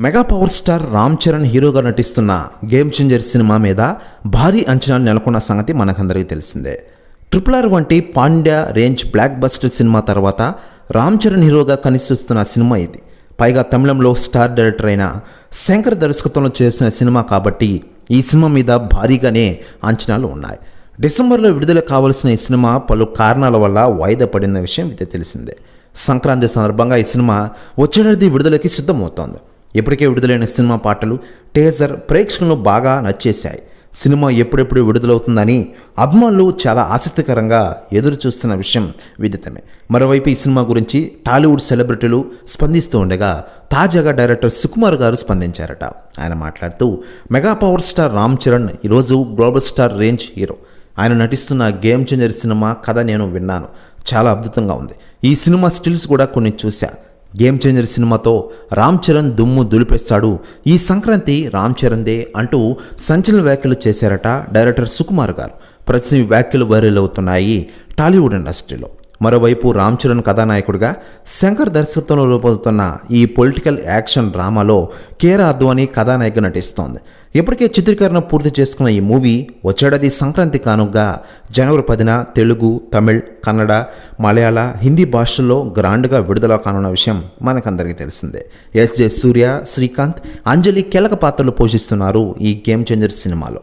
Mega power star Ram Charan హీరోగా నటిస్తున్న game changer cinema మీద భారీ అంచనాలు నెలకొన్న సంగతి మనకందరికీ తెలిసిందే. ట్రిపుల్ ఆర్ వంటి pan India range blockbuster cinema తర్వాత రామ్ చరణ్ హీరోగా కనిపిస్తున్న సినిమా ఇది. పైగా తమిళంలో స్టార్ డైరెక్టర్ అయిన శంకర్ దర్శకత్వంలో చేసిన సినిమా కాబట్టి ఈ సినిమా మీద భారీగానే అంచనాలు ఉన్నాయి. డిసెంబర్లో విడుదల కావాల్సిన ఈ సినిమా పలు కారణాల వల్ల వాయిదా పడిన విషయం ఇది తెలిసిందే. సంక్రాంతి సందర్భంగా ఈ సినిమా వచ్చేటది విడుదలకి సిద్ధమవుతోంది. ఇప్పటికే విడుదలైన సినిమా పాటలు టేజర్ ప్రేక్షకులను బాగా నచ్చేశాయి. సినిమా ఎప్పుడెప్పుడు విడుదలవుతుందని అభిమానులు చాలా ఆసక్తికరంగా ఎదురు చూస్తున్న విషయం విదితమే. మరోవైపు ఈ సినిమా గురించి టాలీవుడ్ సెలబ్రిటీలు స్పందిస్తూ ఉండగా తాజాగా డైరెక్టర్ సుకుమార్ గారు స్పందించారట. ఆయన మాట్లాడుతూ mega power star Ram Charan ఈరోజు గ్లోబల్ స్టార్ రేంజ్ హీరో. ఆయన నటిస్తున్న గేమ్ చేంజర్ సినిమా కథ నేను విన్నాను. చాలా అద్భుతంగా ఉంది. ఈ సినిమా స్టిల్స్ కూడా కొన్ని చూశా. గేమ్ చేంజర్ సినిమాతో రామ్ చరణ్ దుమ్ము దులిపేస్తాడు. ఈ సంక్రాంతి రామ్ చరణ్దే అంటూ సంచలన వ్యాఖ్యలు చేశారట డైరెక్టర్ సుకుమార్ గారు. ప్రతి వ్యాఖ్యలు వైరల్ అవుతున్నాయి టాలీవుడ్ ఇండస్ట్రీలో. మరోవైపు రామ్ చరణ్ కథానాయకుడిగా శంకర్ దర్శకత్వంలో రూపొందుతున్న ఈ పొలిటికల్ యాక్షన్ డ్రామాలో కేరా అద్వానీ కథానాయిక నటిస్తోంది. ఇప్పటికే చిత్రీకరణ పూర్తి చేసుకున్న ఈ మూవీ వచ్చేడాది సంక్రాంతి కానుకగా జనవరి పదిన తెలుగు తమిళ్ కన్నడ మలయాళ హిందీ భాషల్లో గ్రాండ్గా విడుదల కానున్న విషయం మనకందరికీ తెలిసిందే. ఎస్జే సూర్య శ్రీకాంత్ అంజలి కీలక పాత్రలు పోషిస్తున్నారు ఈ గేమ్ చేంజర్ సినిమాలో.